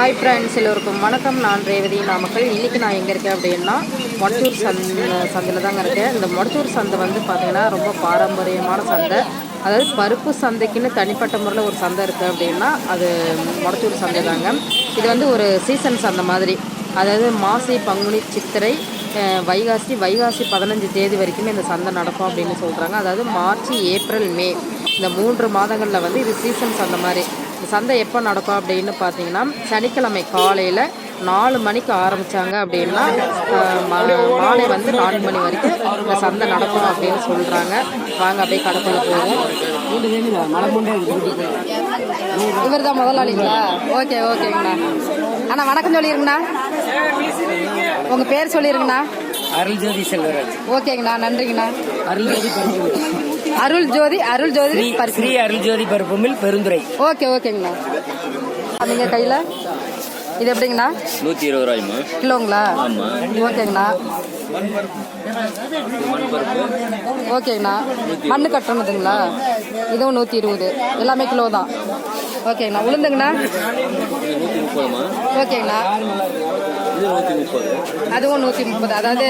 Hi friends எல்லோருக்கும் வணக்கம். நான் ரேவதி. நாமக்கல் இன்றைக்கி நான் எங்கே இருக்கேன் அப்படின்னா மொடத்தூர் சந்தை சந்தையில் தாங்க இருக்கேன். இந்த மொடத்தூர் சந்தை வந்து பார்த்திங்கன்னா ரொம்ப பாரம்பரியமான சந்தை. அதாவது பருப்பு சந்தைக்குன்னு தனிப்பட்ட முறையில் ஒரு சந்தை இருக்குது அப்படின்னா அது மொடத்தூர் சந்தை தாங்க. இது வந்து ஒரு சீசன் சந்தை மாதிரி. அதாவது மாசி பங்குனி சித்திரை வைகாசி வைகாசி பதினஞ்சு தேதி வரைக்குமே இந்த சந்தை நடக்கும் அப்படின்னு சொல்கிறாங்க அதாவது மார்ச் ஏப்ரல் மே. இந்த மூன்று மாதங்களில் வந்து இது சீசன் சந்தை மாதிரி. சந்தை எப்போ நடக்கும் அப்படின்னு பார்த்தீங்கன்னா சனிக்கிழமை காலையில் நாலு மணிக்கு ஆரம்பித்தாங்க அப்படின்னா மாலை வந்து நாலு மணி வரைக்கும் இந்த சந்தை நடக்கும் அப்படின்னு சொல்கிறாங்க வாங்க அப்படியே கடைக்குள்ள போவோம். இவர் தான் முதலாளிங்களா? ஓகே ஓகேங்கண்ணா. அண்ணா வணக்கம் சொல்லிருங்கண்ணா. உங்கள் பேர் சொல்லிருங்கண்ணா. அருள் ஜோதி செல்வராஜ். ஓகேங்கண்ணா நன்றிங்கண்ணா. அருள் ஜோதி பருப்புமில் அருள் ஜோதி அருள் ஜோதி ஸ்ரீ அருள் ஜோதி பருப்புமில் பெருந்துறை ஓகே ஓகேங்கண்ணா. அதுங்க கையில்? இது எப்படிங்கண்ணா? நூற்றி இருபது ரூபாய்மா கிலோங்களா? ஓகேங்கண்ணா. மண் ஓகேங்கண்ணா. மண்ணு கட்டணுதுங்களா? இதுவும் நூற்றி இருபது. எல்லாமே கிலோ தான். ஓகேங்கண்ணா. உளுந்துங்கண்ணா? ஓகேங்கண்ணா. நூற்றி முப்பது. அதுவும் நூற்றி முப்பது. அதாவது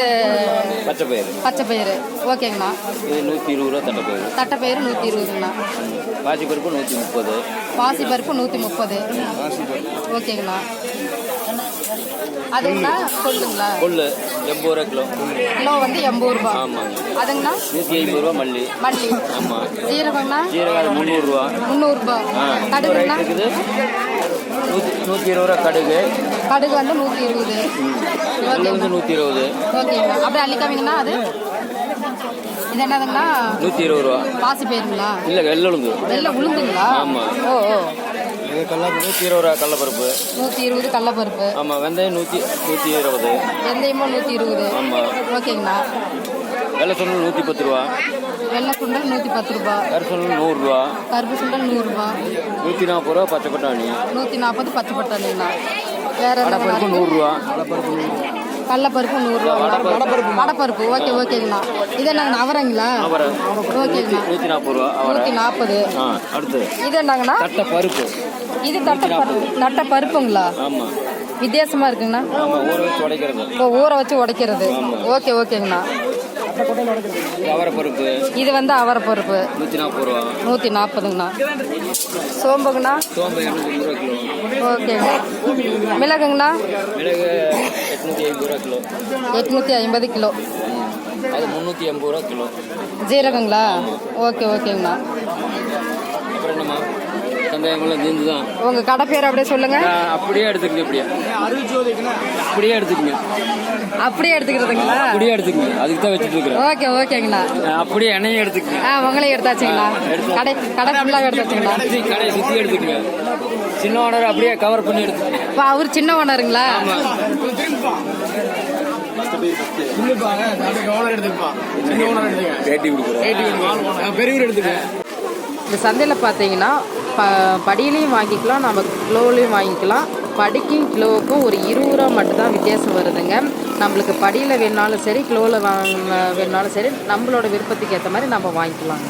பச்சை பயிறு. பச்சை பயிறு. ஓகேங்கண்ணா இது நூற்றி இருபது ரூபா தட்டை பயிறு. தட்டைப்பயிறு நூற்றி இருபதுங்கண்ணா பாசி பருப்பு நூற்றி முப்பது. பாசி பருப்பு நூற்றி முப்பது ஓகேங்கண்ணா அதுங்கண்ணா சொல்லுங்களா கொள்ளு. எண்பது ரூபா கிலோ. கிலோ வந்து எண்பது ரூபா. ஆமாங்க. அதுங்கண்ணா நூற்றி ஐம்பது ரூபா மல்லி. மல்லி. ஆமாம் ஜீரகங்கண்ணா ஜீரகம் முந்நூறுரூவா முந்நூறுரூபா கடுகுண்ணா இருக்குது? நூற்றி நூற்றி இருபது ரூபா கடுகு. கடுகு வந்து நூற்றி இருபது. கொள்ளு வந்து நூற்றி இருபது. ஓகேங்கண்ணா அப்படியே அள்ளிக்காமீங்கண்ணா அது? இது என்னதுங்கண்ணா நூற்றி இருபது ரூபா. பாசி பயிருங்களா இல்லை வெள்ளுந்து வெள்ளை உளுந்துங்களா? ஆமா. ஓ ஓ. இது கடல நூற்றி இருபது ரூபா கடலப்பருப்பு நூற்றி இருபது கடலப்பருப்பு ஆமாம் வெந்தயம் நூற்றி நூற்றி இருபது. வெந்தயமும் நூற்றி இருபது. ஆமாம் ஓகேங்கண்ணா வெள்ளை சொன்னல் நூற்றி பத்து ரூபா. வெள்ளை சுண்டல் நூற்றி பத்து ரூபா. கரு சொன்னல் நூறுரூவா கருப்பு சுண்டல் நூறுரூபா நூற்றி நாற்பது ரூபா பச்சை பட்டாணி. நூற்றி நாற்பது பச்சை பட்டாணிங்கண்ணா வேற என்ன நூறுரூவா கடலப்பருப்பு நூறுரூவா வடப்பருப்பு. வடப்பருப்பு. ஓகே ஓகேங்கண்ணா. இது என்னங்கண்ணா அவரைங்களா? அவரை ஓகேங்கண்ணா. நூற்றி நாற்பது ரூபா நூற்றி நாற்பது. அடுத்து. இது என்னங்கண்ணா? தட்டை பருப்பு இது தட்டை பருப்பு தட்டை பருப்புங்களா ஆமாம் வித்தியாசமா இருக்குங்கண்ணா. ஆமாம் ஊற வச்சு உடைக்கிறது. இப்போ ஊற வச்சு உடைக்கிறது. ஓகே ஓகேங்கண்ணா. அவரை பருப்பு இது வந்து அவரை பருப்பு நூற்றி நாற்பது ரூபா. நூற்றி நாற்பதுங்கண்ணா சோம்புங்கண்ணா? சோம்பு இரநூத்தி ரூபா கிலோ. ஓகேங்க மிளகுங்கண்ணா? மிளகு எட்நூற்றி ஐம்பது ரூபா கிலோ. எட்நூற்றி ஐம்பது கிலோ. அது முந்நூற்றி எண்பது ரூபா கிலோ. ஜீரகங்களா? ஓகே ஓகேங்கண்ணா. அப்புறம் என்னம்மா? சந்தேகங்கள்லாம் தீர்ந்து தான் உங்கள் கடை பேர் அப்படியே சொல்லுங்கள் அப்படியே எடுத்துக்கங்க இப்படியே அப்படியே எடுத்துக்கங்க. அப்படியே எடுத்துக்கிறதுங்களா? அப்படியே எடுத்துக்கங்க. அதுக்கு தான் வச்சுட்டு இருக்கிறேன். ஓகே ஓகேங்கண்ணா அப்படியே எண்ணெயும் எடுத்துக்கங்க. ஆ உங்களையும் எடுத்தாச்சுங்களா? கடை கடை ஃபுல்லாக எடுத்தாச்சுங்களா? கடைசி கடையை சுற்றி எடுத்துக்கங்க. சின்ன ஓனர் அப்படியே கவர் பண்ணி எடுத்துக்கங்க. இப்போ அவர் சின்ன ஓனருங்களா பேட்டி கொடுக்குறோம். பெரியவர் எடுத்துக்க இந்த சந்தையில் பார்த்தீங்கன்னா ப படியிலையும் வாங்கிக்கலாம் நம்ம கிலோலையும் வாங்கிக்கலாம். படிக்கும் கிலோவுக்கும் ஒரு இருபது ரூபா மட்டும்தான் வித்தியாசம் வருதுங்க. நம்மளுக்கு படியில் வேணாலும் சரி கிலோவில் வாங்க வேணாலும் சரி நம்மளோட விருப்பத்துக்கு ஏற்ற மாதிரி நம்ம வாங்கிக்கலாங்க.